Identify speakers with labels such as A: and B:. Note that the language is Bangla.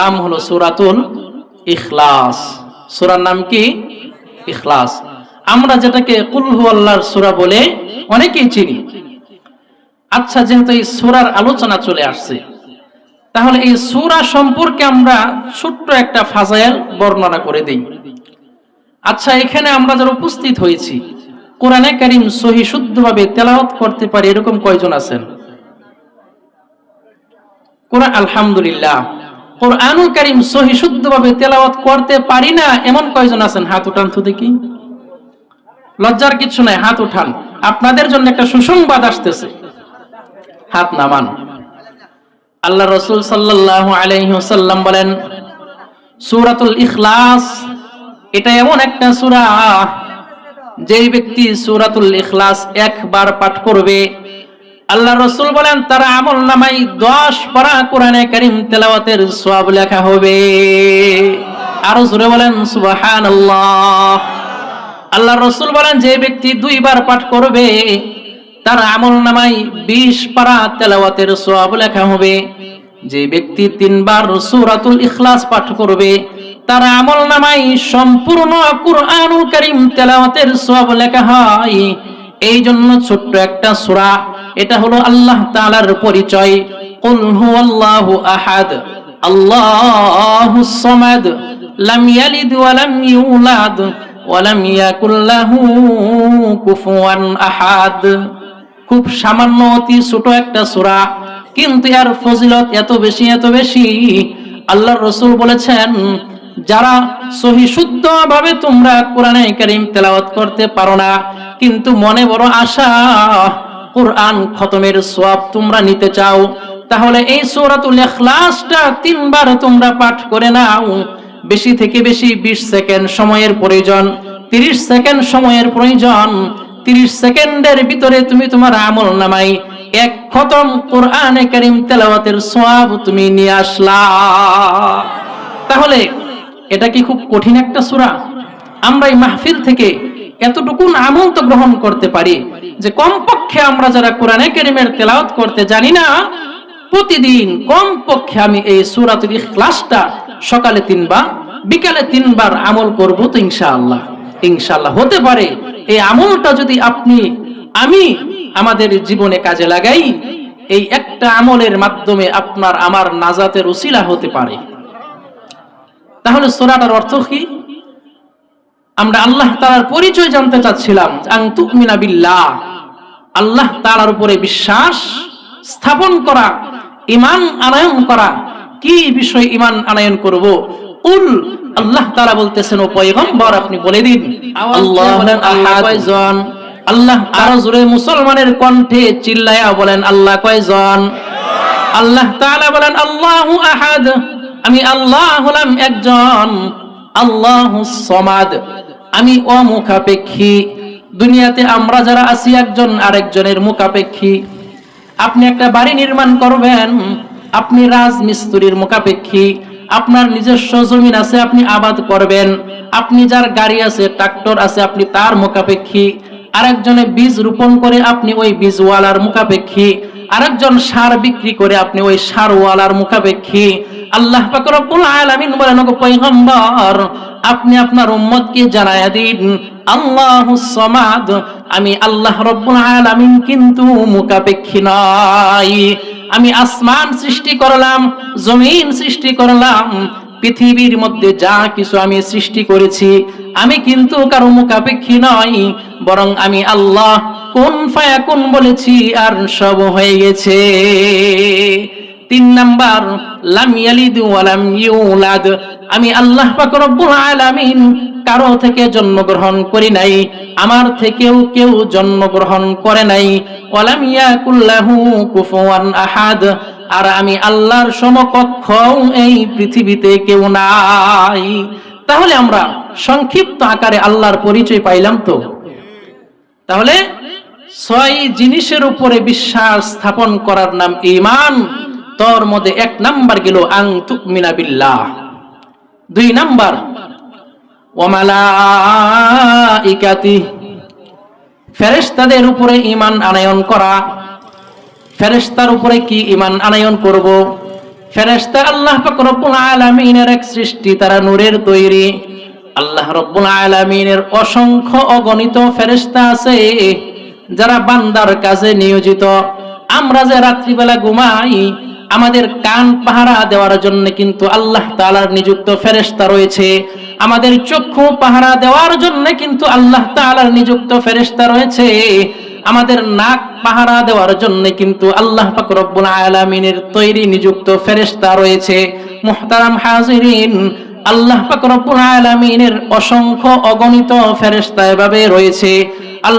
A: নাম হলো সুরাতুল ইখলাস। সুরার নাম কি? ইখলাস। আমরা যেটাকে কুলহু আল্লাহর সুরা বলে অনেকেই চিনি। আচ্ছা যেহেতু এই সুরার আলোচনা চলে আসছে, তাহলে এই সুরা সম্পর্কে আমরা ছোট্ট একটা ফাজাইল বর্ণনা করে দিই। আচ্ছা এখানে আমরা যারা উপস্থিত হয়েছি, কোরআনে কারিম সহি শুদ্ধভাবে তেলাওয়াত করতে পারি এরকম কয়জন আছেন? কোরআন, আলহামদুলিল্লাহ। কোরআনুল কারিম সহি শুদ্ধভাবে তেলাওয়াত করতে পারি না, এমন কয়জন আছেন? হাত উঠান তো দেখি। লজ্জার কিছু নাই, হাত উঠান। আপনাদের জন্য একটা সুসংবাদ আসতেছে। হাত নামান। আল্লাহ রসুল সাল্লাহ আলাইসাল্লাম বলেন, সুরাতুল ইখলাস, এটা এমন একটা সুরা, যেই ব্যক্তি সুরাতুল ইখলাস একবার পাঠ করবে আল্লাহ রসুল বলেন, তারা আমল নামাই দশ পারা কোরআনে করিম তেলাওয়াতের সব লেখা হবে। আরও জোরে বলেন সুবাহান আল্লাহ রসুল বলেন, যে ব্যক্তি দুইবার পাঠ করবে, তার আমল নামাই বিশ পারা তেলাওয়াতের সব লেখা হবে। যে ব্যক্তি তিনবার সুরাতুল ইখলাস পাঠ করবে, তার আমল নামাই সম্পূর্ণ কুরআনুল করিম তেলাওয়াতের সব লেখা হয়। এই জন্য ছোট্ট একটা সূরা এটা হলো আল্লাহ তাআলার পরিচয়। কুল হুয়াল্লাহু আহাদ। আল্লাহুস সামাদ। লাম আহাদ। খুব সামান্য, অতি ছোট একটা সূরা। কিন্তু এর ফজিলত এত বেশি এত বেশি। আল্লাহর রসুল বলেছেন, যারা সহি শুদ্ধ ভাবে তোমরা কোরআনে কারিম তেলাওয়াত করতে পারো না, কিন্তু মনে বড় আশা কোরআন খতমের সওয়াব তোমরা নিতে চাও, তাহলে এই সূরাতুল ইখলাসটা তিনবার তোমরা পাঠ করে নাও। বেশি থেকে বেশি 20 সেকেন্ড সময়ের প্রয়োজন 30 সেকেন্ড সময়ের প্রয়োজন 30 সেকেন্ডের ভিতরে তুমি তোমার আমল নামাই এক খতম কোরআনে কারিম তেলাওয়াতের সওয়াব তুমি নিয়ে আসলা। তাহলে এটা কি খুব কঠিন একটা সূরা? আমরা এই মাহফিল থেকে এতটুকু আমল তো গ্রহণ করতে পারি যে কমপক্ষে আমরা যারা কোরআনে কারিমের তেলাওয়াত করতে জানি না, প্রতিদিন কমপক্ষে আমি এই সূরাতুল ইখলাসটা সকালে তিনবার, বিকালে তিনবার আমল করব তো ইনশাআল্লাহ। ইনশাআল্লাহ হতে পারে। এই আমলটা যদি আপনি, আমি আমাদের জীবনে কাজে লাগাই, এই একটা আমলের মাধ্যমে আপনার আমার নাজাতের উসিলা হতে পারে। তাহলে সোরাটার অর্থ কি? আমরা আল্লাহ তালার পরিচয় জানতে চাচ্ছিলাম বিল্লাহ। আল্লাহ তালার উপরে বিশ্বাস স্থাপন করা ইমান আনায়ন করা। কি বিষয় ইমান আনায়ন করব? উল আল্লাহ তাআলা বলতেছেন ও পয়গম্বর আপনি বলে দিন। আল্লাহ কয়জন? আল্লাহ আরও জোরে মুসলমানের কণ্ঠে চিল্লায়া বলেন আল্লাহ কয়জন? আল্লাহ তাআলা বলেন আল্লাহু আহাদ। আমি আল্লাহ হলাম একজন আল্লাহু সমাদ। আমি অমুখাপেক্ষী। দুনিয়াতে আমরা যারা আছি, একজন আরেকজনের মুখাপেক্ষী। আপনি একটা বাড়ি নির্মাণ করবেন, আপনি রাজমিস্ত্রির মুখাপেক্ষী। আপনার নিজস্ব জমিন আছে, আপনি আবাদ করবেন। আপনি যার গাড়ি আছে, ট্রাক্টর আছে, আপনি তার মুখাপেক্ষী। আরেকজনে বীজ রোপণ করে আপনি ওই বীজওয়ালার মুখাপেক্ষী। আরেকজন সার বিক্রি করে আপনি ওই সারওয়ালার মুখাপেক্ষী। আল্লাহ পাক রব্বুল আলামিন বলেন পয়গম্বর আপনি আপনার উম্মতকে জানায়া দিন আল্লাহুস সামাদ। আমি আল্লাহ রব্বুল আলামিন কিন্তু মুখাপেক্ষী নয়। আমি আসমান সৃষ্টি করলাম, জমিন সৃষ্টি করলাম, পৃথিবীর মধ্যে যা কিছু আমি সৃষ্টি করেছি, আমি কিন্তু কারও মুখাপেক্ষী নয় বরং আমি আল্লাহ, কোন ফায়া কোন বলেছি, আর সব হয়ে গেছে। তিন নাম্বার, লাম ইয়ালিদ ওয়া লাম ইউলাদ। আমি আল্লাহ পাক রব্বুল আলামিন কারও থেকে জন্মগ্রহণ করি নাই, আমার থেকেও কেউ জন্মগ্রহণ করে নাই। ওয়ালাম ইয়াকুল্লাহু কুফুয়ান আহাদ। আর আমি আল্লাহর সমকক্ষ এই পৃথিবীতে কেউ নাই। তাহলে আমরা সংক্ষিপ্ত আকারে আল্লাহর পরিচয় পাইলাম তো? তাহলে ছয় জিনিসের উপরে বিশ্বাস স্থাপন করার নাম ঈমান তোর মধ্যে এক নাম্বার গেল আং তুকমিনা বিল্লাহ। দুই নাম্বার ওমালাইকাতি ফেরেশতাদের উপরে ঈমান আনায়ন করা। ফেরেশতার উপরে কি ঈমান আনায়ন করব? ফেরেশতা আল্লাহ পাক রব্বুল আলামিনের এক সৃষ্টি, তারা নূরের তৈরি। আল্লাহ রব্বুল আলামিনের অসংখ্য অগণিত ফেরেশতা আছে, যারা বান্দার কাজে নিয়োজিত। আমরা যে রাত্রিবেলা ঘুমাই আমাদের কান পাহারা দেওয়ার জন্য কিন্তু আল্লাহ তাআলার নিযুক্ত ফেরেশতা রয়েছে। আমাদের চক্ষু পাহারা দেওয়ার জন্য কিন্তু আল্লাহ তাআলার নিযুক্ত ফেরেশতা রয়েছে। আমাদের নাক পাহারা দেওয়ার জন্য কিন্তু আল্লাহ পাক রব্বুল আলামিনের তৈরি নিযুক্ত ফেরেশতা রয়েছে। মুহতারাম হাজিরিন, আল্লাহ পাক রব্বুল আলামিনের অসংখ্য অগণিত ফেরেশতা এভাবে রয়েছে। আল্লাহ